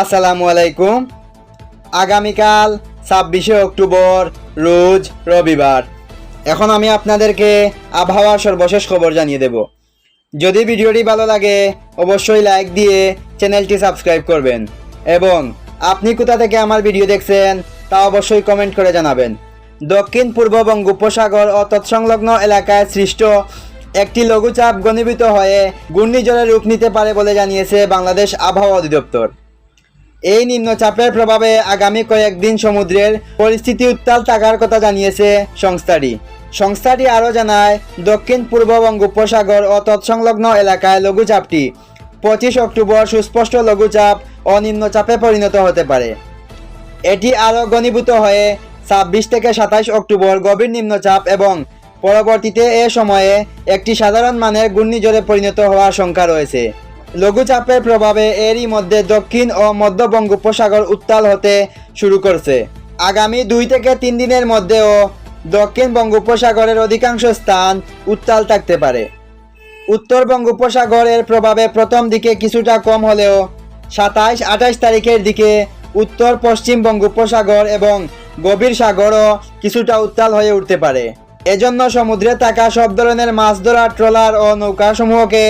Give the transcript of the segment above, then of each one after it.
আসসালামু আলাইকুম। আগামীকাল ছাব্বিশে অক্টোবর, রোজ রবিবার। এখন আমি আপনাদেরকে আবহাওয়ার সর্বশেষ খবর জানিয়ে দেব। যদি ভিডিওটি ভালো লাগে, অবশ্যই লাইক দিয়ে চ্যানেলটি সাবস্ক্রাইব করবেন। এবং আপনি কোথা থেকে আমার ভিডিও দেখছেন, তা অবশ্যই কমেন্ট করে জানাবেন। দক্ষিণ পূর্ব বঙ্গোপসাগর ও তৎসংলগ্ন এলাকায় সৃষ্ট একটি লঘুচাপ ঘনীভূত হয়ে ঘূর্ণিঝড়ের রূপ নিতে পারে বলে জানিয়েছে বাংলাদেশ আবহাওয়া অধিদপ্তর। এই নিম্নচাপের প্রভাবে আগামী কয়েকদিন সমুদ্রের পরিস্থিতি উত্তাল থাকার কথা জানিয়েছে সংস্থাটি। সংস্থাটি আরও জানায়, দক্ষিণ পূর্ব বঙ্গোপসাগর ও তৎসংলগ্ন এলাকায় লঘুচাপটি পঁচিশ অক্টোবর সুস্পষ্ট লঘুচাপ ও নিম্নচাপে পরিণত হতে পারে। এটি আরও ঘনীভূত হয়ে ছাব্বিশ থেকে সাতাশ অক্টোবর গভীর নিম্নচাপ এবং পরবর্তীতে এ সময়ে একটি সাধারণ মানের ঘূর্ণিঝড়ে পরিণত হওয়ার আশঙ্কা রয়েছে। লঘুচাপের প্রভাবে এরই মধ্যে দক্ষিণ ও মধ্য বঙ্গোপসাগর উত্তাল হতে শুরু করছে। আগামী দুই থেকে তিন দিনের মধ্যেও দক্ষিণ বঙ্গোপসাগরের অধিকাংশ স্থান উত্তাল থাকতে পারে। উত্তর বঙ্গোপসাগরের প্রভাবে প্রথম দিকে কিছুটা কম হলেও সাতাইশ, আঠাইশ তারিখের দিকে উত্তর, পশ্চিম বঙ্গোপসাগর এবং গভীর সাগরও কিছুটা উত্তাল হয়ে উঠতে পারে। এজন্য সমুদ্রে থাকা সব ধরনের মাছ ধরা, ট্রলার ও নৌকাসমূহকে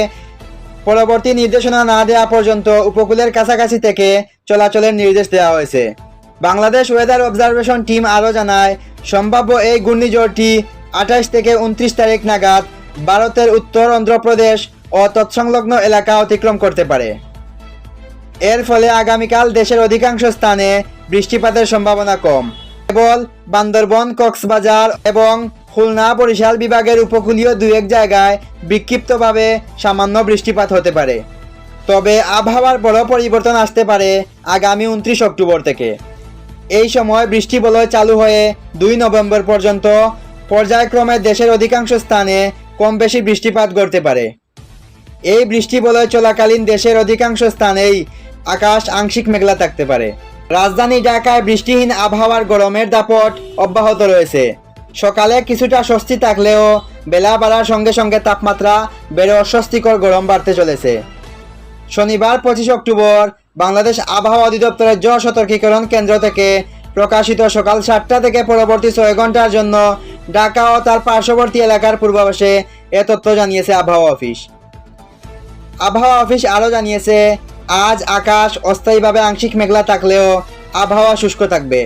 পরবর্তী নির্দেশনা না দেওয়া পর্যন্ত উপকূলের কাছাকাছি থেকে চলাচলের নির্দেশ দেওয়া হয়েছে। বাংলাদেশ ওয়েদার অবজারভেশন টিম আরও জানায়, সম্ভাব্য এই ঘূর্ণিঝড়টি আঠাশ থেকে উনত্রিশ তারিখ নাগাদ ভারতের উত্তর অন্ধ্রপ্রদেশ ও তৎসংলগ্ন এলাকা অতিক্রম করতে পারে। এর ফলে আগামীকাল দেশের অধিকাংশ স্থানে বৃষ্টিপাতের সম্ভাবনা কম। কেবল বান্দরবন, কক্সবাজার এবং খুলনা বরিশাল বিভাগের উপকূলীয় দু এক জায়গায় বিক্ষিপ্তভাবে সামান্য বৃষ্টিপাত হতে পারে। তবে আবহাওয়ার বড় পরিবর্তন আসতে পারে আগামী উনত্রিশ অক্টোবর থেকে। এই সময় বৃষ্টি বলয় চালু হয়ে দুই নভেম্বর পর্যন্ত পর্যায়ক্রমে দেশের অধিকাংশ স্থানে কম বেশি বৃষ্টিপাত ঘটতে পারে। এই বৃষ্টি বলয় চলাকালীন দেশের অধিকাংশ স্থানেই আকাশ আংশিক মেঘলা থাকতে পারে। রাজধানী ঢাকায় বৃষ্টিহীন আবহাওয়ার গরমের দাপট অব্যাহত রয়েছে। সকালে কিছুটা স্বস্তি থাকলেও বেলা বাড়ার সঙ্গে সঙ্গে তাপমাত্রা বেড়ে অস্বস্তিকর গরম বাড়তে চলেছে। শনিবার পঁচিশ অক্টোবর, বাংলাদেশ আবহাওয়া অধিদপ্তরের জ সতর্কীকরণ কেন্দ্র থেকে প্রকাশিত সকাল সাতটা থেকে পরবর্তী ছয় ঘণ্টার জন্য ঢাকা ও তার পার্শ্ববর্তী এলাকার পূর্বাভাসে এ তথ্য জানিয়েছে আবহাওয়া অফিস। আবহাওয়া অফিস আরও জানিয়েছে, আজ আকাশ অস্থায়ীভাবে আংশিক মেঘলা থাকলেও আবহাওয়া শুষ্ক থাকবে।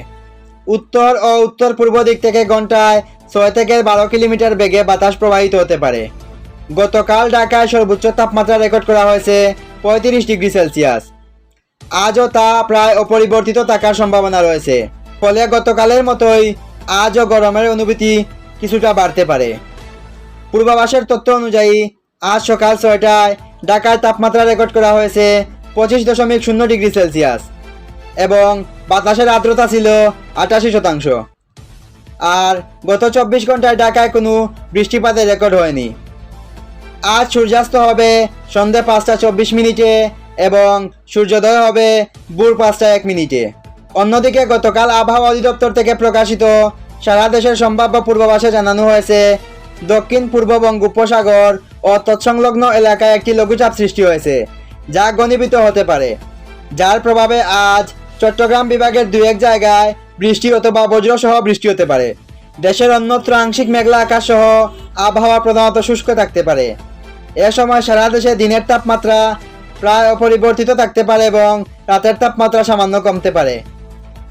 উত্তর ও উত্তর পূর্ব দিক থেকে ঘন্টায় ছয় থেকে বারো কিলোমিটার বেগে বাতাস প্রবাহিত হতে পারে। গতকাল ঢাকায় সর্বোচ্চ তাপমাত্রা রেকর্ড করা হয়েছে পঁয়ত্রিশ ডিগ্রি সেলসিয়াস। আজও তা প্রায় অপরিবর্তিত থাকার সম্ভাবনা রয়েছে। ফলে গতকালের মতোই আজও গরমের অনুভূতি কিছুটা বাড়তে পারে। পূর্বাভাসের তথ্য অনুযায়ী, আজ সকাল ছয়টায় ঢাকায় তাপমাত্রা রেকর্ড করা হয়েছে পঁচিশ দশমিক শূন্য ডিগ্রি সেলসিয়াস। এবং বাতাসের আর্দ্রতা ছিল আটাশি শতাংশ। আর গত চব্বিশ ঘন্টায় ঢাকায় কোনো বৃষ্টিপাতের রেকর্ড হয়নি। আজ সূর্যাস্ত হবে সন্ধ্যে পাঁচটা চব্বিশ মিনিটে এবং সূর্যোদয় হবে ভোর পাঁচটা এক মিনিটে। অন্যদিকে গতকাল আবহাওয়া অধিদপ্তর থেকে প্রকাশিত সারা দেশের সম্ভাব্য পূর্বাভাসে জানানো হয়েছে, দক্ষিণ, পূর্ব বঙ্গোপসাগর ও তৎসংলগ্ন এলাকায় একটি লঘুচাপ সৃষ্টি হয়েছে, যা ঘনীভূত হতে পারে। যার প্রভাবে আজ চট্টগ্রাম বিভাগের দু এক জায়গায় বৃষ্টি অথবা বজ্রসহ বৃষ্টি হতে পারে। দেশের অন্যত্র আংশিক মেঘলা আকাশ সহ আবহাওয়া প্রধানত শুষ্ক থাকতে পারে। এ সময় সারা দেশে দিনের তাপমাত্রা প্রায় অপরিবর্তিত থাকতে পারে এবং রাতের তাপমাত্রা সামান্য কমতে পারে।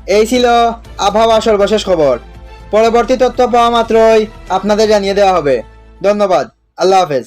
এই ছিল আবহাওয়া সর্বশেষ খবর। পরবর্তী তথ্য পাওয়া মাত্রই আপনাদের জানিয়ে দেওয়া হবে। ধন্যবাদ। আল্লাহ হাফেজ।